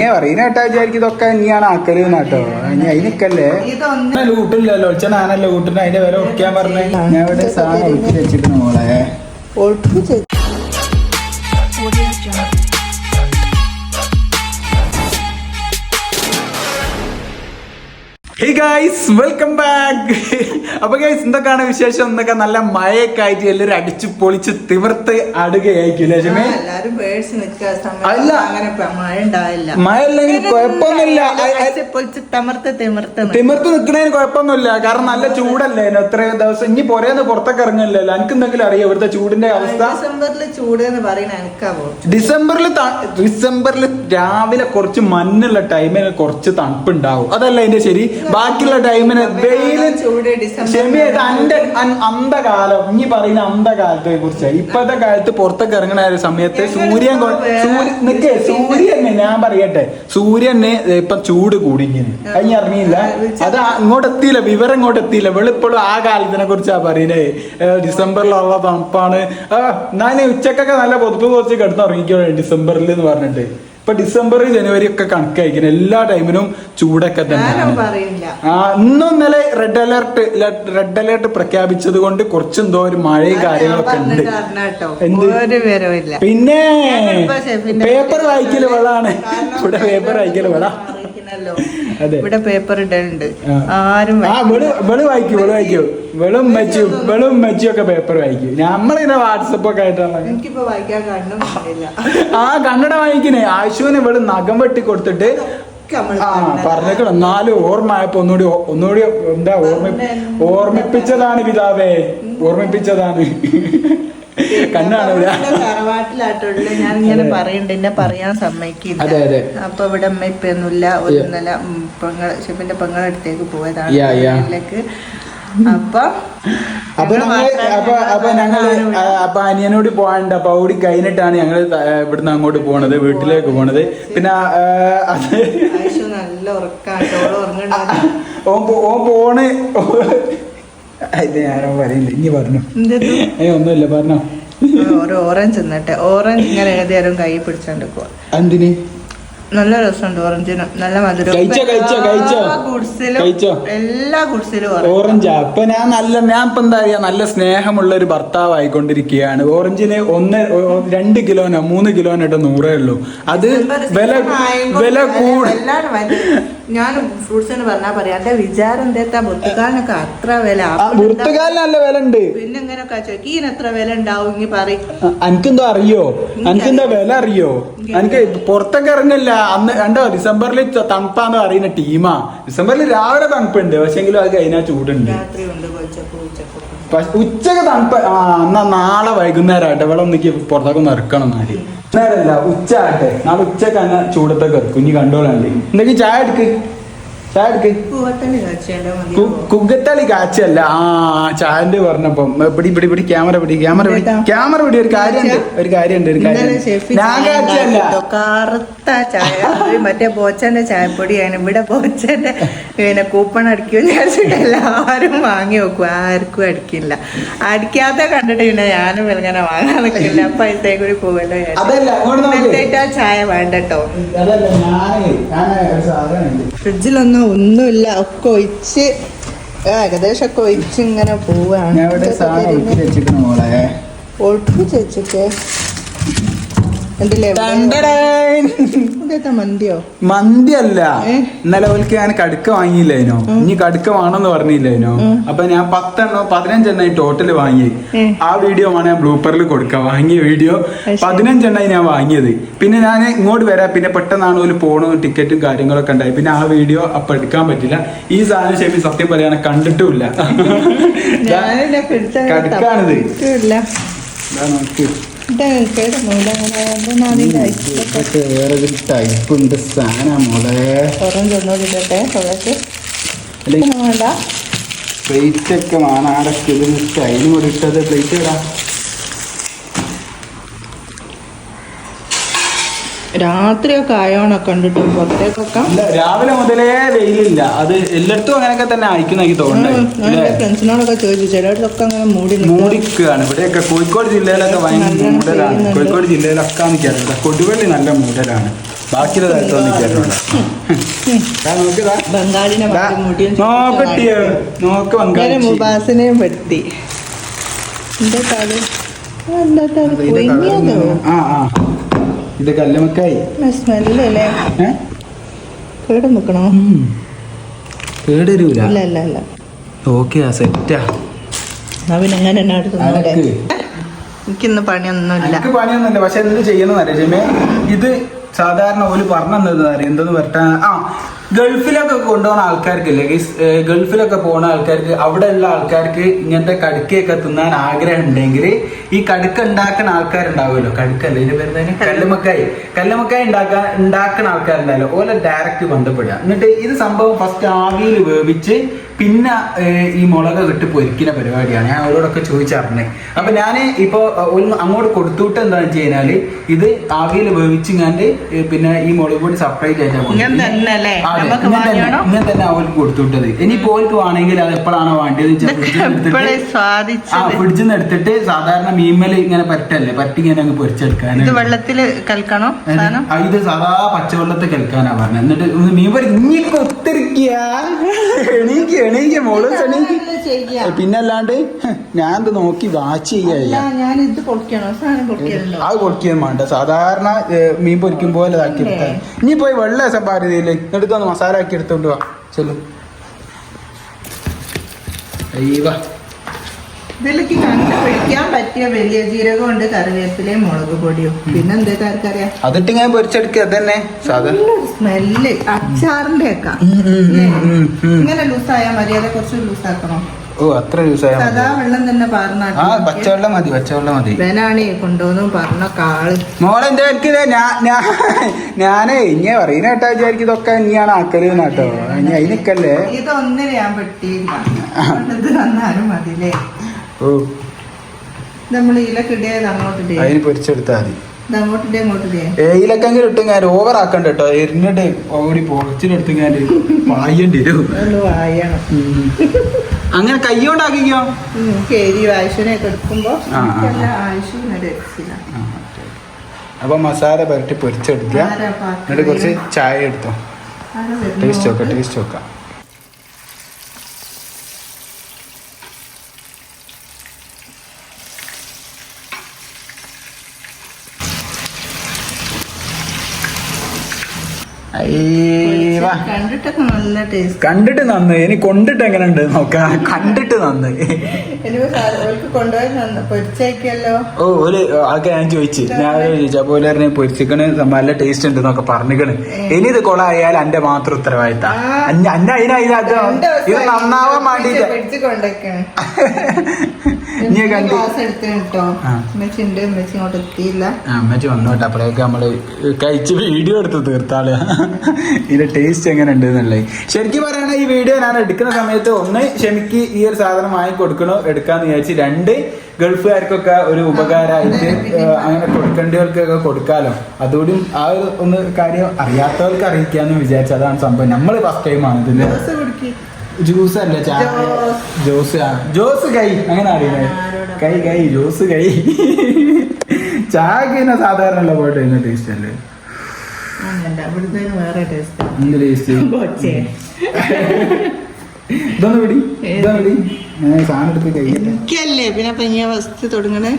ഞാൻ പറയുന്നേട്ടാ വിചാരിക്കും ഇതൊക്കെ ഇനിയാണ് ആക്കൽ എന്നാട്ടോ ഇനി അതിനൊക്കല്ലേ ലൂട്ടില്ലല്ലോ ഒളിച്ച നാനല്ലോ ലൂട്ടിന് അതിന്റെ വില ഒക്കെ പറഞ്ഞു. ഞാൻ ഇവിടെ സാധനം ഒളിച്ചു വെച്ചിട്ട് മോളെ. ഹേ ഗൈസ് വെൽക്കം ബാക്ക് അപ്പൊ ഗൈസ് എന്തൊക്കെയാണ് വിശേഷം? എന്തൊക്കെ നല്ല മഴയൊക്കെ ആയിട്ട് എല്ലാവരും അടിച്ചു പൊളിച്ച് തിവർത്ത് അടുകയായിരിക്കും അല്ല. മഴ മഴ കുഴപ്പമൊന്നുമില്ല. തമർത്ത് കാരണം നല്ല ചൂടല്ലേ? ഇനി എത്രയോ ദിവസം ഇനി പുറേന്ന് പുറത്തൊക്കെ ഇറങ്ങില്ലല്ലോ എനിക്ക് എന്തെങ്കിലും അറിയാം? ഇവിടുത്തെ ചൂടിന്റെ അവസ്ഥ? ഡിസംബറിൽ ചൂട് എന്ന് ഡിസംബറിൽ ഡിസംബറിൽ രാവിലെ കുറച്ച് മഞ്ഞുള്ള ടൈമിൽ കുറച്ച് തണുപ്പുണ്ടാവും. അതല്ല അതിന്റെ ശരി? ബാക്കിയുള്ള ടൈമിന് വെയിൽ ചൂട് ഡിസംബർ ക്ഷമ അന്റെ അന്ധകാലം. ഇനി പറയുന്ന അന്ധകാലത്തെ കുറിച്ച്. ഇപ്പത്തെ കാലത്ത് പുറത്തൊക്കെ ഇറങ്ങണ ഒരു സമയത്ത് സൂര്യൻ നിക്കേ സൂര്യനെ ഞാൻ പറയട്ടെ. സൂര്യന് ഇപ്പൊ ചൂട് കൂടി അതിന് കഴിഞ്ഞ അറിഞ്ഞില്ല? അത് ഇങ്ങോട്ട് എത്തിയില്ല വിവരം ഇങ്ങോട്ട് എത്തിയില്ല. വെളിപ്പോഴും ആ കാലത്തിനെ കുറിച്ചാ പറയുന്നേ. ഡിസംബറിലുള്ള തണുപ്പാണ്. ഞാൻ ഉച്ചക്കൊക്കെ നല്ല പൊതുപ്പ് കുറച്ച് കിടന്നിറങ്ങിക്കോളെ ഡിസംബറിൽ എന്ന് പറഞ്ഞിട്ട്. ഇപ്പൊ ഡിസംബർ ജനുവരി ഒക്കെ കണക്കായിരിക്കണം. എല്ലാ ടൈമിനും ചൂടൊക്കെ തന്നെ ആ ഇന്നും ഇന്നലെ റെഡ് അലർട്ട് റെഡ് അലർട്ട് പ്രഖ്യാപിച്ചത് കൊണ്ട് കുറച്ചെന്തോ ഒരു മഴയും കാര്യങ്ങളൊക്കെ ഉണ്ട്. പിന്നെ പേപ്പർ വായിക്കൽ വളാണ്. ഇവിടെ പേപ്പർ വായിക്കൽ വളാ. അറിയിക്കണല്ലോ. അതെ. ഇവിടെ പേപ്പർ ഇടലുണ്ട്. ആരും ആ വെളു വായിക്കൂ വെളു വായിക്കൂ. വെളും മെച്ചും വെളും മെച്ചും ഒക്കെ പേപ്പർ വായിക്കും. നമ്മളിങ്ങനെ വാട്സപ്പ് ഒക്കെ ആയിട്ടാണ്. എനിക്കിപ്പോ വായിക്കാൻ കണ്ണും ആ കണ്ണട വായിക്കണേ ആശുവിന് വെളു നഖം വെട്ടി കൊടുത്തിട്ട്. പറഞ്ഞേക്കണം എന്നാലും ഓർമ്മയപ്പോ ഒന്നുകൂടി ഒന്നുകൂടി എന്താ ഓർമ്മ ഓർമ്മിപ്പിച്ചതാണ് പിതാവേ. ഓർമ്മിപ്പിച്ചതാണ്. കണ്ണാണ്. ഇവിടെ? ഞാൻ ഇങ്ങനെ പറയണ്ട എന്നെ പറയാൻ സമ്മതിക്കില്ല. അപ്പൊ ഇവിടെ അമ്മ ഇപ്പൊന്നുമില്ല ഒരു നില പെങ്ങൾ ശിവന്റെ പെങ്ങളടുത്തേക്ക് പോയതാണ്. വീട്ടിലേക്ക്. അപ്പൊ അപ്പൊ ഞങ്ങൾ അപ്പൊ അപ്പൊ ഞങ്ങൾ അപ്പൊ അനിയനോട് പോകാണ്ട് അപ്പൊ ഓടി കഴിഞ്ഞിട്ടാണ് ഞങ്ങൾ ഇവിടുന്ന് അങ്ങോട്ട് പോണത് വീട്ടിലേക്ക് പോണത്. പിന്നെ അത് നല്ല ഉറക്കാണ്. ഓൻ പോണ്. ഇത് ഞാനോ പറയില്ല ഇനി പറഞ്ഞു. എന്തെന്നു? ഒന്നുമില്ല പറഞ്ഞോ. ഒരു ഓറഞ്ച് എന്നിട്ട് ഓറഞ്ച് ഇങ്ങനെ ഏതായാലും കൈ പിടിച്ചോണ്ട് പോവാ എന്തിന്? നല്ല രസമുണ്ട് ഓറഞ്ചിന്. നല്ല മധുരം കഴിച്ചോ, കഴിച്ചോ, കഴിച്ചോ? എല്ലാ ഗുഡ്സിലും കഴിച്ചോ? എല്ലാ ഗുഡ്സിലും ഓറഞ്ച്. ഓറഞ്ചാ. അപ്പൊ ഞാൻ നല്ല ഞാൻ ഇപ്പൊ എന്താ പറയാ നല്ല സ്നേഹമുള്ള ഒരു ഭർത്താവ് ആയിക്കൊണ്ടിരിക്കുകയാണ് ഓറഞ്ചിന് ഒന്ന് ഒ- ഒ- രണ്ട് കിലോനോ മൂന്ന് കിലോനോ ഇട്ട് നൂറേ ഉള്ളൂ. അത് വില വില കൂട് ഞാൻ പറഞ്ഞാ പറയാം എന്റെ വിചാരം എന്താ? ബുദ്ധിക്കാരനൊക്കെ അത്ര വില. നല്ല വില ഉണ്ട് പിന്നെ എത്ര വില ഉണ്ടാവും? ഇനി പറയും. എനിക്കെന്തോ അറിയോ? എനിക്കെന്താ വില അറിയോ? എനിക്ക് പുറത്തൊക്കെ ഇറങ്ങില്ല. അന്ന് കണ്ടോ ഡിസംബറിൽ തണുപ്പാന്ന് പറയുന്ന ടീമാ. ഡിസംബറിൽ രാവിലെ തണുപ്പുണ്ട്. പക്ഷെങ്കിലും അത് കഴിഞ്ഞാൽ ചൂടുണ്ട്. രാത്രി ഉണ്ട് കൊച്ചപ്പോ ഉച്ചപ്പോ പക്ഷെ ഉച്ചയ്ക്ക് തണുപ്പ് ആ എന്നാ നാളെ വൈകുന്നേരം ആട്ടെ ഇവിടെ ഒന്നിക്ക് പുറത്തൊക്കെ ഒന്ന് ഇറക്കണം എന്നാൽ നേരല്ല ഉച്ച ആട്ടെ നാളെ ഉച്ചയ്ക്ക് തന്നെ ചൂടത്തൊക്കെ ഇറക്കും ഇനി കണ്ടോളാണ്ട് എന്തെങ്കിലും ചായ എടുക്ക്. ചായ എടുക്ക് പൂവത്തന്നെ കാഴ്ചയുടെ കു- കുഗ്ഗത്തളി കാച്ചല്ല ആ ചായന്റെ പറഞ്ഞപ്പം. പിടി പിടി പിടി ക്യാമറ പിടി ക്യാമറ പിടി. ക്യാമറ പിടി ഒരു കാര്യണ്ട് ഒരു കാര്യണ്ട് ഒരു കാര്യം ഞാൻ കാച്ചല്ല. കറുത്ത ചായ. മറ്റേ ബോച്ചന്റെ ചായപ്പൊടിയാണ്. ഇവിടെ ബോച്ചന്റെ പിന്നെ കൂപ്പൺ അടിക്കും വിചാരിച്ചിട്ട് എല്ലാവരും വാങ്ങി വെക്കും. ആർക്കും അടിക്കില്ല. അടിക്കാത്ത കണ്ടിട്ട് പിന്നെ ഞാനും ഇങ്ങനെ വാങ്ങാൻ നിൽക്കില്ല. പൈസ കൂടി ആ ചായ വേണ്ടട്ടോ ഫ്രിഡ്ജിലൊന്നും ഒന്നുമില്ല. ഒക്കെ ഒഴിച്ച് ഏകദേശം ഒക്കെ ഒഴിച്ച് ഇങ്ങനെ പോവാണ്. സാധനം വെച്ചിട്ട് എന്തില്ലേ മന്തിയോ? മന്തി അല്ല? ഇന്നലെ ഓൽക്ക് ഞാൻ കടുക്ക വാങ്ങിയില്ലേനോ? ഇനി കടുക്ക വേണമെന്ന് പറഞ്ഞില്ലേനോ? അപ്പൊ ഞാൻ പത്തെണ്ണോ പതിനഞ്ചെണ്ണ ടോട്ടൽ വാങ്ങി. ആ വീഡിയോ ആണ് ഞാൻ ബ്ലൂപ്പറിൽ കൊടുക്കുക വാങ്ങിയ വീഡിയോ. പതിനഞ്ചെണ്ണ ഞാൻ വാങ്ങിയത്. പിന്നെ ഞാൻ ഇങ്ങോട്ട് വരാം. പിന്നെ പെട്ടെന്നാണ് ഒരു പോണോ ടിക്കറ്റും കാര്യങ്ങളൊക്കെ ഉണ്ടായി. പിന്നെ ആ വീഡിയോ അപ്പൊ എടുക്കാൻ പറ്റില്ല. ഈ സാധനം ശരി സത്യം പറയാൻ കണ്ടിട്ടുമില്ല. കടുക്കാണിത്. നോക്ക്. ടൈപ്പ് ഉണ്ട്. സാധനം മോളെ. പ്ലേറ്റ് ഒക്കെ ആടൊക്കെ സ്റ്റൈലും കൂടി ഇട്ടത് പ്ലേറ്റ് ഇടാ. രാത്രിയൊക്കെ ആയോണൊക്കെ കണ്ടിട്ട് പുറത്തേക്കൊക്കെ ഇല്ല രാവിലെ മുതലേ വെയിലില്ല. അത് എല്ലായിടത്തും അങ്ങനെയൊക്കെ തന്നെ അയക്കുന്ന എനിക്ക് തോന്നുന്നത് എന്റെ ഫ്രണ്ട്സിനോടൊക്കെ ചോദിച്ചു ചിലയിടത്തൊക്കെ അങ്ങനെ മൂടി നിൽക്കും മൂടിക്കുകയാണ് ഇവിടെയൊക്കെ കോഴിക്കോട് ജില്ലയിലൊക്കെ ഭയങ്കര മൂടലാണ്. പെയ്യുന്നുണ്ട്. കോഴിക്കോട് ജില്ലയിലൊക്കെ നിൽക്കാറുണ്ട് കൊടുവള്ളി നല്ല മൂടലാണ്. ബാക്കിയുള്ള സ്ഥലത്തൊന്നും നിൽക്കാറുണ്ട് നോക്കിയതാ ബംഗാളിനെ ദാ, മുടിയും നോക്കട്ടിയോ നോക്ക് ഇങ്ങനെ വങ്കാളി മുബാസിനെയും പെടുത്തി. എന്താ കളി എന്താ പൊങ്ങിയതോ ആ ആ. ഇത് കല്ലുമക്കായി. കേട് നിൽക്കണോ കേടരൂല. ഇല്ല ഇല്ല ഇല്ല. ഓക്കെ സെറ്റാ. എങ്ങനെ എന്നെ അടുത്ത് എനിക്കിന്ന് പണിയൊന്നുമില്ല. എനിക്ക് പണിയൊന്നുമില്ല പക്ഷെ എന്ത് ഇത് സാധാരണ ഒരു പറഞ്ഞു എന്തെന്ന് പറഞ്ഞാൽ ആ ഗൾഫിലൊക്കെ കൊണ്ടുപോകുന്ന ആൾക്കാർക്കില്ലേ? ഗൾഫിലൊക്കെ പോകുന്ന ആൾക്കാർക്ക് അവിടെയുള്ള ആൾക്കാർക്ക് ഇങ്ങനത്തെ കടുക്കയൊക്കെ തിന്നാൻ ആഗ്രഹം ഉണ്ടെങ്കിൽ ഈ കടുക്ക ഉണ്ടാക്കുന്ന ആൾക്കാരുണ്ടാവുമല്ലോ. കടുക്കല്ല ഇതിന്റെ പേര് തന്നെ കല്ലുമക്കായി. കല്ലുമക്കായി ഉണ്ടാക്കാൻ ഉണ്ടാക്കുന്ന ആൾക്കാരുണ്ടാവല്ലോ. ഓല ഡയറക്റ്റ് ബന്ധപ്പെടുക. എന്നിട്ട് ഇത് സംഭവം ഫസ്റ്റ് ആവിയിൽ വേവിച്ച് പിന്നെ ഈ മുളക് ഇട്ട് പൊരിക്കുന്ന പരിപാടിയാണ്. ഞാൻ അവരോടൊക്കെ ചോദിച്ചറിഞ്ഞത് അപ്പൊ ഞാൻ ഇപ്പോ ഒന്ന് അങ്ങോട്ട് കൊടുത്തുവിട്ട് എന്താണെന്ന് വെച്ച് കഴിഞ്ഞാൽ ഇത് ആവിയിൽ വേവിച്ചിങ്ങാണ്ട് പിന്നെ ഈ മുളക് പൊടി സെപ്പറേറ്റ് ആയിട്ടാണ് ഇങ്ങനെ തന്നെ അവർക്ക് കൊടുത്തുവിട്ടത്. ഇനി പോയിട്ട് വേണമെങ്കിൽ അത് എപ്പോഴാണോ വേണ്ടത് ആ പിടിച്ചെന്ന് ഫ്രിഡ്ജിൽ നിന്ന് എടുത്തിട്ട് സാധാരണ മീമൽ ഇങ്ങനെ പറ്റല്ലേ? പറ്റി ഇങ്ങനെ അങ്ങ് പൊരിച്ചെടുക്കാൻ ഇത് വെള്ളത്തിൽ കൽക്കണോ സാധനം? ഇത് സാധാ പച്ചവെള്ളത്തിൽ കേൾക്കാനാ പറഞ്ഞത് എന്നിട്ട് ഒന്ന് മീൻ പൊരി ഇനി കൊത്തിരിക്കുക എണീക്ക് എണീക്ക് മോൾ എണീക്ക്. പിന്നെ അല്ലാണ്ട് ഞാൻ ഇത് നോക്കി വാച്ച് ചെയ്യാ അത് പൊടിക്കുകയും വേണ്ട. സാധാരണ മീൻ പൊരിക്കും പോലെ ഇതാക്കി എടുത്താൽ ഇനി പോയി വെള്ള സമ്പാരതിയില്ലേ എടുത്തൊന്ന് മസാല ആക്കി എടുത്തോണ്ട് വാ. ചെല്ലു. അയ്യവാ. ഇതിലേക്ക് കണ്ടുപിടിക്കാൻ പറ്റിയ വലിയ ജീരകം ഉണ്ട് കറിവേപ്പിലയും മുളക് പൊടിയും. പിന്നെ എന്താ ആർക്കറിയാം? അതിട്ട് ഞാൻ പൊരിച്ചെടുക്കുക അതന്നെ. സ്മെല്ല്. അച്ചാറിന്റെ ഒക്കെ ഇങ്ങനെ ലൂസായാ മര്യാദ കുറച്ച് ലൂസാക്കണം? ഓ അത്ര സദാ വെള്ളം തന്നെ ആ പാർന്നാട്ടി പച്ചവെള്ളം മതി പച്ചവെള്ളം മതി. ഇവനാണ് ഈ കൊണ്ടുവന്നു പറഞ്ഞ കാൾ. മോളെ എന്താ എനിക്ക് ഞാൻ ഞാൻ ഞാനേ ഇങ്ങനെ പറയുന്ന കേട്ടാ വിചാരിക്കും ഇതൊക്കെ ഇനിയാണ് ആക്കൽ കേട്ടോ. ഇനി അതിനൊക്കല്ലേ ഇതൊന്നിന് ഞാൻ പെട്ടിയില്ല. ഇത് തന്നാലും മതിലേ നമ്മൾ ഇലക്കിടയത് അങ്ങോട്ട് ഇടേ. അതിന് പൊരിച്ചെടുത്താൽ മതി. ഇത് അങ്ങോട്ട് ഇടേ അങ്ങോട്ട് ഇടേ. ഏയിലക്കെങ്കിലും ഇട്ട് ഞാൻ ഓവർ ആക്കണ്ട കേട്ടോ. എരിഞ്ഞിട്ട് ഓടി പൊറച്ചിലെടുത്ത് ഞാൻ പായണ്ടി വരും. ഒന്ന് വായണം. ഉം. അങ്ങനെ. എനിക്കെല്ലാം അപ്പൊ മസാല പരട്ടി പൊരിച്ചെടുക്കുക. എന്നിട്ട് കുറച്ച് ചായ എടുത്തോ. ടേസ്റ്റ് നോക്കാം ടേസ്റ്റ് നോക്കാം അയ്യവാ. കണ്ടിട്ടൊക്കെ നല്ല ടേസ്റ്റ് കണ്ടിട്ട് നന്ന്. ഇനി കൊണ്ടിട്ട് എങ്ങനെ ഉണ്ട് നോക്കാം. കണ്ടിട്ട് നന്ന്. ഓ ഞാൻ ചോദിച്ചു. ഞാൻ ചോദിച്ചു. അപ്പൊ ഓൽ പൊരിച്ചിക്കണ് നല്ല ടേസ്റ്റ് ഉണ്ട് എന്നൊക്കെ പറഞ്ഞിക്കണ്. ഇനി ഇത് കൊളായാൽ എന്റെ മാത്രം ഉത്തരവാദിത്ത. അന്ന ഇത് നന്നാവാൻ കണ്ടി അമ്മച്ചി വന്നോട്ടെ. അപ്പോഴേക്ക് നമ്മൾ കഴിച്ച് വീഡിയോ എടുത്ത് തീർത്താൾ. ഇതിന്റെ ടേസ്റ്റ് എങ്ങനെ ഉണ്ട് എന്നുള്ളത്. ശരിക്കും പറയുകയാണെങ്കിൽ ഈ വീഡിയോ ഞാൻ എടുക്കുന്ന സമയത്ത് ഒന്ന് ക്ഷമിക്ക് ഈ ഒരു സാധനം വാങ്ങി കൊടുക്കണോ എടുക്കാന്ന് വിചാരിച്ച് രണ്ട് ഗൾഫുകാർക്കൊക്കെ ഒരു ഉപകാരമായിട്ട് അങ്ങനെ കൊടുക്കേണ്ടവർക്കൊക്കെ കൊടുക്കാലോ. അതുകൂടി ആ ഒരു ഒന്ന് കാര്യം അറിയാത്തവർക്ക് അറിയിക്കാന്ന് വിചാരിച്ചു അതാണ് സംഭവം. നമ്മൾ ഫസ്റ്റ് ടൈമാണ് ഇതിന്റെ ജ്യൂസ് അല്ല? ചായ? ജോസ്. ജോസ് കൈ. അങ്ങനെ അറിയുന്നത് കൈ. കൈ ജ്യൂസ് കൈ. ചായക്ക് തന്നെ സാധാരണ പോയിട്ട് അതിന്റെ ടേസ്റ്റ് അല്ലേ ടേസ്റ്റ് ഇതൊന്ന് പിടി ഇതൊന്ന് പിടി എനിക്കല്ലേ പിന്നെ തുടങ്ങണേ?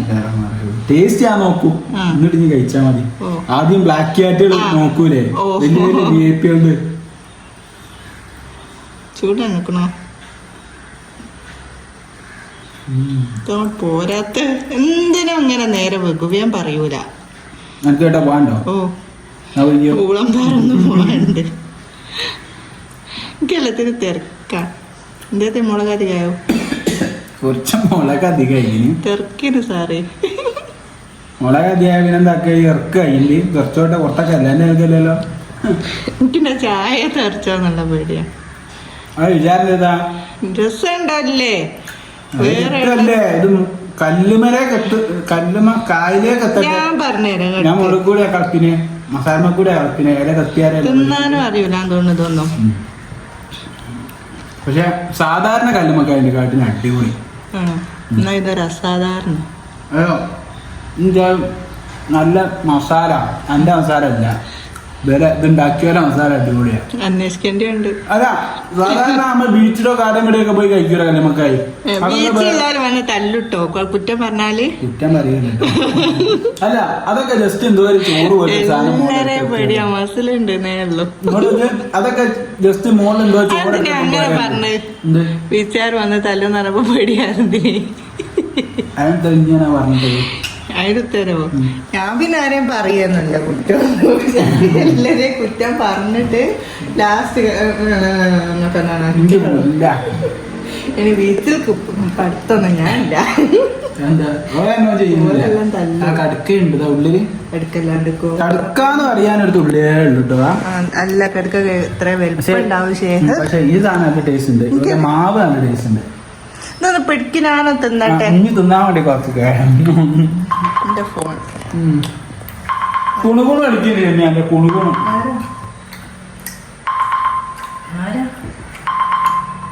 ടേസ്റ്റ് ഞാൻ നോക്കൂ. എന്നിട്ട് നീ കഴിച്ചാ മതി. ആദ്യം ബ്ലാക്ക് ക്യാറ്റുകൾ. നോക്കൂലേ. വലിയ വലിയ വി ഐ പി ഉണ്ട്. ചൂട് നിൽക്കണോ ഇതങ്ങോട്ട് പോരാത്ത. എന്തിനും അങ്ങനെ നേരെ വെക്കും ഞാൻ പറയൂല? എനിക്ക് കേട്ടാ പോകണ്ടോ ഓ. അയ്യോ പൂളം പറന്ന് പോകാനുണ്ട് എനിക്ക് എല്ലാത്തിനും തിരക്കാ. എന്തേ മുളക് അധികമായോ കുറച്ച് മുളക് അധികം ഇതിന് തിരക്കിന് സാറേ. മുളക് അധികം പിന്നെന്താക്ക ഇറക്ക അതിൽ കുറച്ചോട്ടെ പുറത്തൊക്കെ അല്ല എന്നെ കേൾക്കല്ലോ എനിക്കിന്റെ ചായ തെറിച്ചോന്നുള്ള പേടിയാ. അത് വിചാരിച്ചതാ രസമുണ്ടല്ലേ വേറെ ഇത് കല്ലുമല കത്ത് കല്ലുമ കായലേ കത്തട്ടെ ഞാൻ പറഞ്ഞുതരാം ഞാൻ കേട്ടോ. മുളക് കൂടെ കളപ്പിന് മസാല കൂടെ പിന്നെ ഇല കത്തിയാലേ തിന്നാനും അറിയില്ല തോന്നുന്നു. പക്ഷെ സാധാരണ കല്ലുമൊക്കെ അതിന്റെ കാട്ടിന് അടിപൊളി. എന്നാ ഇതൊരു അസാധാരണ നല്ല മസാല നല്ല മസാല അല്ല വേറെ ഇതുണ്ടാക്കിയ മസാല അടിപൊളിയാ. അന്വേഷിക്കേണ്ടിയുണ്ട്. അല്ല സാധാരണ നമ്മൾ ബീച്ചിലോ കാടങ്കടിയൊക്കെ പോയി കഴിക്കൂല കല്ലുമക്കായി ബീച്ചിലെല്ലാരും വന്ന് തല്ലുട്ടോ? കുറ്റം പറഞ്ഞാൽ? കുറ്റം പറയുന്നുണ്ട് അല്ല അതൊക്കെ ജസ്റ്റ് എന്തോ ഒരു ചോറ് പോലെ പേടിയാ മസിലുണ്ട് നേരുള്ളൂ അതൊക്കെ ജസ്റ്റ് മോളിൽ എന്തോ ചോറ് അങ്ങനെ പറഞ്ഞ് ബീച്ചുകാർ വന്ന് തല്ലുന്ന് പറഞ്ഞപ്പോ പേടിയായിരുന്നു. അങ്ങനെ പറഞ്ഞത്? അടുത്തരോ ഉം. ഞാൻ പിന്നെ ആരെയും പറയുന്നില്ല. കുറ്റം എല്ലാരെയും കുറ്റം പറഞ്ഞിട്ട് ലാസ്റ്റ് ഇനി വീട്ടിൽ പഠിത്തൊന്നും ഞാനില്ല അല്ല കടുക്ക എത്ര വലിപ്പം ഉണ്ടാവും ഈ സാധനം ടേസ്റ്റ് ഉണ്ട്. മാവ് നല്ല ടേസ്റ്റ് ഉണ്ട്. ഇതൊന്ന് പിടിക്കാനോ ആ, തിന്നട്ടെ ഇനി തിന്നാൻ വേണ്ടി കുറച്ച് എന്റെ ഫോൺ. കുണുകുണു തന്നെ എന്റെ കുണുകുണു?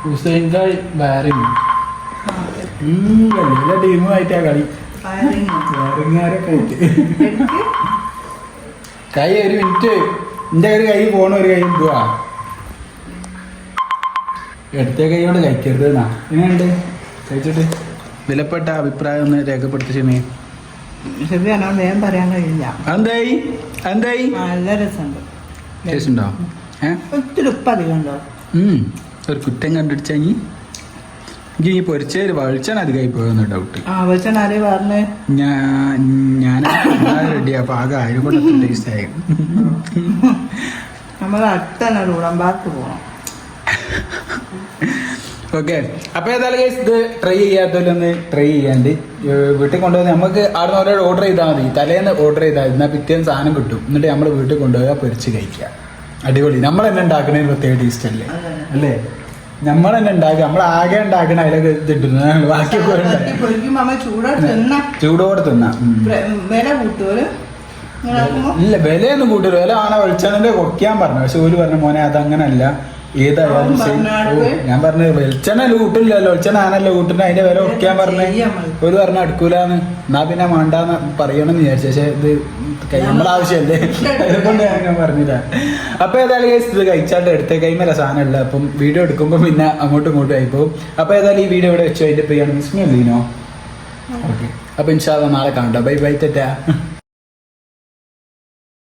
ഹുസൈൻകായ് ബാരിങ്. എല്ലാ ടീമുമായിട്ടാ കളി. ആയിട്ട്. കൈ ഒരു മിനിറ്റ്. എന്റെ ഒരു കൈ പോണ ഒരു കൈ എന്തുവാ? എടുത്ത കൈ കൊണ്ട് കഴിക്കരുത് എന്നാ. എങ്ങനെയുണ്ട്? കഴിച്ചിട്ട് വിലപ്പെട്ട അഭിപ്രായം ഒന്ന് രേഖപ്പെടുത്തിച്ചേ ശരിയാണോ വേഗം പറയാൻ കഴിയില്ല. എന്തായി എന്തായി നല്ല രസമുണ്ട്. ടേസ്റ്റ് ഉണ്ടോ ഏ? ഒത്തിരി ഉപ്പ് അധികം ഉണ്ടോ? ഉം. ഒരു കുറ്റം കണ്ടുപിടിച്ചെങ്കിൽ എനിക്ക് ഈ പൊരിച്ചേര് വളിച്ചാണ് അധികമായി പോയെന്ന് ഡൗട്ട് ഞാൻ ഞാൻ റെഡി അപ്പൊ ആകെ ആയിരം കൂടെ ടേസ്റ്റ് ആയി. നമ്മൾ അടുത്തന്നെ ഒരു ഉടമ്പാർക്ക് പോകണം ഓക്കെ അപ്പൊ ഏതായാലും ഇത് ട്രൈ ചെയ്യാത്തവരൊന്ന് ട്രൈ ചെയ്യാണ്ട് വീട്ടിൽ കൊണ്ടുപോയി നമുക്ക് അവിടെ നിന്ന് ഒരാൾ ഓർഡർ ചെയ്താൽ മതി. തലേന്ന് ഓർഡർ ചെയ്താൽ മതി. എന്നാൽ പിറ്റേന്ന് സാധനം കിട്ടും. എന്നിട്ട് നമ്മൾ വീട്ടിൽ കൊണ്ടുപോയാൽ പൊരിച്ച് കഴിക്കുക. അടിപൊളി. നമ്മൾ തന്നെ ഉണ്ടാക്കുന്നതിന് പ്രത്യേക ടേസ്റ്റ് അല്ലേ? അല്ലേ? നമ്മൾ തന്നെ ഉണ്ടാക്കുക. നമ്മൾ ആകെ ഉണ്ടാക്കണ അതിലൊക്കെ ഇതിട്ടുണ്ട് ബാക്കിയൊക്കെ ചൂടോടെ തിന്ന. ഇല്ല വിലയൊന്നും കൂട്ടില്ല വില ആണ് വെളിച്ചെണ്ണന്റെ കുറയ്ക്കാൻ പറഞ്ഞു. പക്ഷെ ഒരു പറഞ്ഞ മോനെ അതങ്ങനല്ല. ഏതായാലും ഞാൻ പറഞ്ഞു വെളിച്ചെണ്ണ കൂട്ടില്ലല്ലോ. വെളിച്ചെണ്ണ ആനല്ലോ കൂട്ടുന്ന അതിന്റെ വില ഒക്കെ പറഞ്ഞു. ഒരു പറഞ്ഞ അടുക്കൂലാന്ന്. എന്നാ പിന്നെ വേണ്ടാന്ന് പറയണമെന്ന് വിചാരിച്ചു. പക്ഷെ ഇത് കൈ- നമ്മളെ ആവശ്യമല്ലേ? അതുകൊണ്ട് ഞാൻ പറഞ്ഞില്ല അപ്പൊ ഏതായാലും ഇത് കഴിച്ചാണ്ട് എടുത്ത കൈമല സാധനമല്ല. അപ്പം വീഡിയോ എടുക്കുമ്പോൾ പിന്നെ അങ്ങോട്ടും ഇങ്ങോട്ടും ആയിപ്പോവും അപ്പൊ ഏതായാലും ഈ വീഡിയോ ഇവിടെ വെച്ചു അതിന്റെ പേയാണ് മിസ്മി അല്ലീനോ ഓക്കെ അപ്പൊ ഇൻഷാല്ല നാളെ കാണട്ടോ ബൈ ബൈ തെറ്റാ